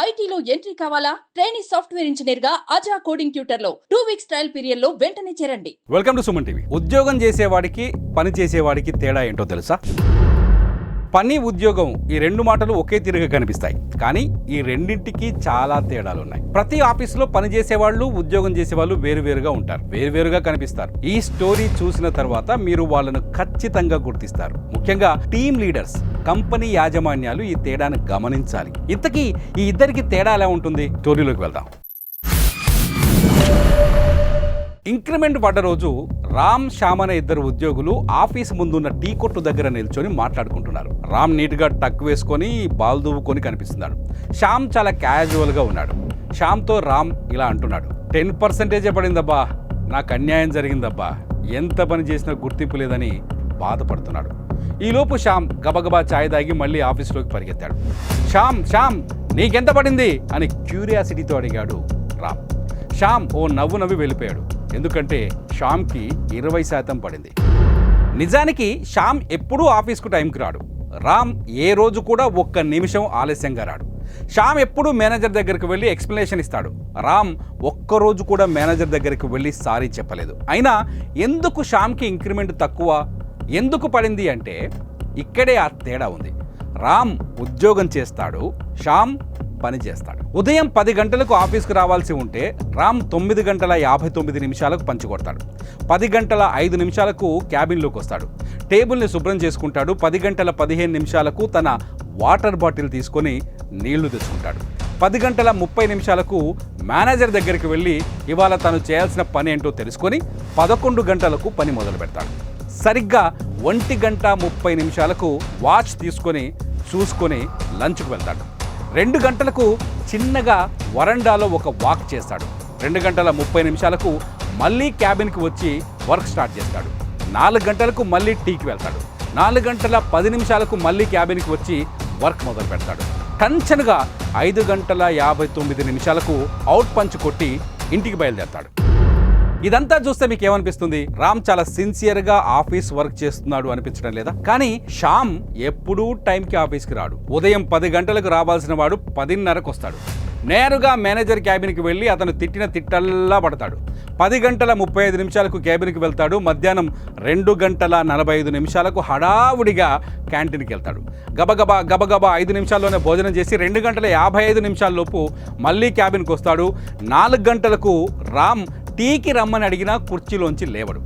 ఐటీలో ఎంట్రీ కావాలా? Training software ఇంజనీర్గా అజా కోడింగ్ ట్యూటర్లో టూ వీక్స్ ట్రయల్ పీరియడ్లో వెంటనే చేరండి. Welcome to Suman TV. ఉద్యోగం చేసేవాడికి పని చేసేవాడికి తేడా ఏంటో తెలుసా? పని ఉద్యోగం ఈ రెండు మాటలు ఒకే తీరుగా కనిపిస్తాయి. కానీ ఈ రెండింటికి చాలా తేడాలు ఉన్నాయి ప్రతి ఆఫీసులో పని చేసేవాళ్ళు ఉద్యోగం చేసేవాళ్ళు వేరువేరుగా ఉంటారు. వేరువేరుగా కనిపిస్తారు. ఈ స్టోరీ చూసిన తర్వాత మీరు వాళ్ళను ఖచ్చితంగా గుర్తిస్తారు. ముఖ్యంగా టీమ్ లీడర్స్. కంపెనీ యాజమాన్యాలు ఈ తేడాను గమనించాలి. ఇంతకీ ఈ ఇద్దరికి తేడా ఎలా ఉంటుంది? స్టోరీలోకి వెళ్దాం. ఇంక్రిమెంట్ పడ్డ రోజు రామ్ శ్యామ్ అనే ఇద్దరు ఉద్యోగులు ఆఫీస్ ముందున్న టీ కొట్టు దగ్గర నిల్చొని మాట్లాడుకుంటున్నారు. రామ్ నీట్గా టక్ వేసుకొని బాల్ దువ్వుకొని కనిపిస్తున్నాడు. శ్యామ్ చాలా క్యాజువల్గా ఉన్నాడు. శ్యామ్తో రామ్ ఇలా అంటున్నాడు. టెన్ పర్సెంటేజే పడిందబ్బా. నాకు అన్యాయం జరిగిందబ్బా. ఎంత పని చేసినా గుర్తింపు లేదని బాధపడుతున్నాడు. ఈలోపు శ్యామ్ గబగబా ఛాయ్ తాగి మళ్ళీ ఆఫీస్లోకి పరిగెత్తాడు. శ్యామ్ శ్యామ్ నీకెంత పడింది? అని క్యూరియాసిటీతో అడిగాడు రామ్. శ్యామ్ ఓ నవ్వు నవ్వి వెళ్ళిపోయాడు. ఎందుకంటే శ్యామ్కి ఇరవై శాతం పడింది. నిజానికి శ్యామ్ ఎప్పుడూ ఆఫీస్కు టైంకి రాడు. రామ్ ఏ రోజు కూడా ఒక్క నిమిషం ఆలస్యంగా రాడు. శ్యామ్ ఎప్పుడూ మేనేజర్ దగ్గరికి వెళ్ళి ఎక్స్ప్లెనేషన్ ఇస్తాడు. రామ్ ఒక్కరోజు కూడా మేనేజర్ దగ్గరికి వెళ్ళి సారీ చెప్పలేదు. అయినా ఎందుకు శ్యామ్కి ఇంక్రిమెంట్ తక్కువ? ఎందుకు పడింది అంటే ఇక్కడే ఆ తేడా ఉంది. రామ్ ఉద్యోగం చేస్తాడు శ్యామ్ పని చేస్తాడు. ఉదయం పది గంటలకు ఆఫీస్కి రావాల్సి ఉంటే రామ్ తొమ్మిది గంటల యాభై తొమ్మిది నిమిషాలకు పంచుకొడతాడు పది గంటల ఐదు నిమిషాలకు క్యాబిన్లోకి వస్తాడు. టేబుల్ని శుభ్రం చేసుకుంటాడు. పది గంటల పదిహేను నిమిషాలకు తన వాటర్ బాటిల్ తీసుకొని నీళ్ళు తెచ్చుకుంటాడు. పది గంటల ముప్పై నిమిషాలకు మేనేజర్ దగ్గరికి వెళ్ళి ఇవాళ తను చేయాల్సిన పని ఏంటో తెలుసుకొని పదకొండు గంటలకు పని మొదలు పెడతాడు సరిగ్గా ఒంటి గంట ముప్పై నిమిషాలకు వాచ్ తీసుకొని చూసుకొని లంచ్కు వెళ్తాడు. రెండు గంటలకు చిన్నగా వరండాలో ఒక వాక్ చేస్తాడు. రెండు గంటల ముప్పై నిమిషాలకు మళ్ళీ క్యాబిన్కి వచ్చి వర్క్ స్టార్ట్ చేస్తాడు. నాలుగు గంటలకు మళ్ళీ టీకి వెళ్తాడు. నాలుగు గంటల పది నిమిషాలకు మళ్ళీ క్యాబిన్కి వచ్చి వర్క్ మొదలు పెడతాడు. టెన్షన్గా ఐదు గంటల యాభై తొమ్మిది నిమిషాలకు అవుట్ పంచ్ కొట్టి ఇంటికి బయలుదేరతాడు. ఇదంతా చూస్తే మీకు ఏమనిపిస్తుంది రామ్ చాలా సిన్సియర్గా ఆఫీస్ వర్క్ చేస్తున్నాడు అనిపించడం లేదా? కానీ శ్యామ్ ఎప్పుడూ టైంకి ఆఫీస్కి రాడు. ఉదయం పది గంటలకు రావాల్సిన వాడు పదిన్నరకు వస్తాడు నేరుగా మేనేజర్ క్యాబిన్కి వెళ్ళి అతను తిట్టిన తిట్టల్లా పడతాడు. పది గంటల ముప్పై ఐదు నిమిషాలకు క్యాబిన్కి వెళ్తాడు. మధ్యాహ్నం రెండు గంటల నలభై ఐదు నిమిషాలకు హడావుడిగా క్యాంటీన్కి వెళ్తాడు. గబగబా గబగబా ఐదు నిమిషాల్లోనే భోజనం చేసి రెండు గంటల యాభై ఐదు నిమిషాల్లోపు మళ్ళీ క్యాబిన్కి వస్తాడు నాలుగు గంటలకు రామ్ టీకి రమ్మని అడిగినా కుర్చీలోంచి లేవడు.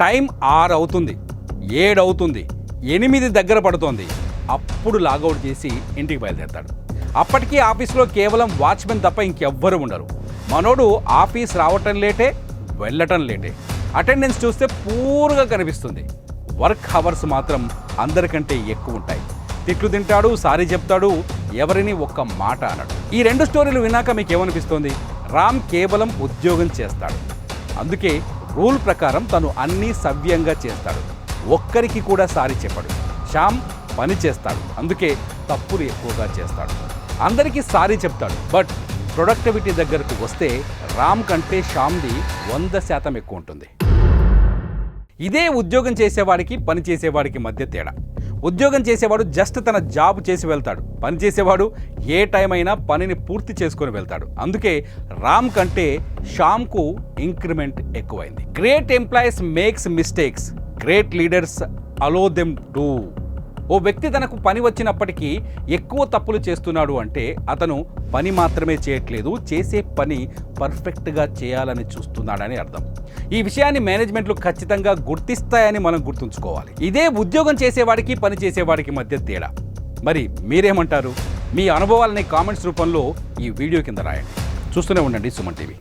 టైం ఆరు అవుతుంది ఏడు అవుతుంది ఎనిమిది దగ్గర పడుతోంది. అప్పుడు లాగౌట్ చేసి ఇంటికి బయలుదేరతాడు. అప్పటికీ ఆఫీస్లో కేవలం వాచ్మెన్ తప్ప ఇంకెవ్వరు ఉండరు. మనోడు ఆఫీస్ రావటం లేటే వెళ్ళటం లేటే. అటెండెన్స్ చూస్తే పూర్గా కనిపిస్తుంది. వర్క్ హవర్స్ మాత్రం అందరికంటే ఎక్కువ ఉంటాయి. తిట్లు తింటాడు సారీ చెప్తాడు ఎవరిని ఒక్క మాట అనడు. ఈ రెండు స్టోరీలు విన్నాక మీకు ఏమనిపిస్తోంది రామ్ కేవలం ఉద్యోగం చేస్తాడు. అందుకే రూల్ ప్రకారం తను అన్నీ సవ్యంగా చేస్తాడు. ఒక్కరికి కూడా సారీ చెప్పడు. శ్యామ్ పని చేస్తాడు. అందుకే తప్పులు ఎక్కువగా చేస్తాడు. అందరికీ సారీ చెప్తాడు. బట్ ప్రొడక్టివిటీ దగ్గరకు వస్తే రామ్ కంటే శ్యామ్ది వంద శాతం ఎక్కువ ఉంటుంది. ఇదే ఉద్యోగం చేసేవాడికి పని చేసేవాడికి మధ్య తేడా. ఉద్యోగం చేసేవాడు జస్ట్ తన జాబ్ చేసి వెళ్తాడు. పని చేసేవాడు ఏ టైం అయినా పనిని పూర్తి చేసుకొని వెళ్తాడు. అందుకే రామ్ కంటే శ్యామ్కు ఇంక్రిమెంట్ ఎక్కువైంది. Great employees makes mistakes great leaders allow them do ఓ వ్యక్తి తనకు పని వచ్చినప్పటికీ ఎక్కువ తప్పులు చేస్తున్నాడు అంటే అతను పని మాత్రమే చేయట్లేదు చేసే పని పర్ఫెక్ట్గా చేయాలని చూస్తున్నాడని అర్థం. ఈ విషయాన్ని మేనేజ్మెంట్లు ఖచ్చితంగా గుర్తిస్తాయని మనం గుర్తుంచుకోవాలి. ఇదే ఉద్యోగం చేసేవాడికి పని చేసేవాడికి మధ్య తేడా. మరి మీరేమంటారు? మీ అనుభవాలని కామెంట్స్ రూపంలో ఈ వీడియో కింద రాయండి. చూస్తూనే ఉండండి సుమన్ టీవీ.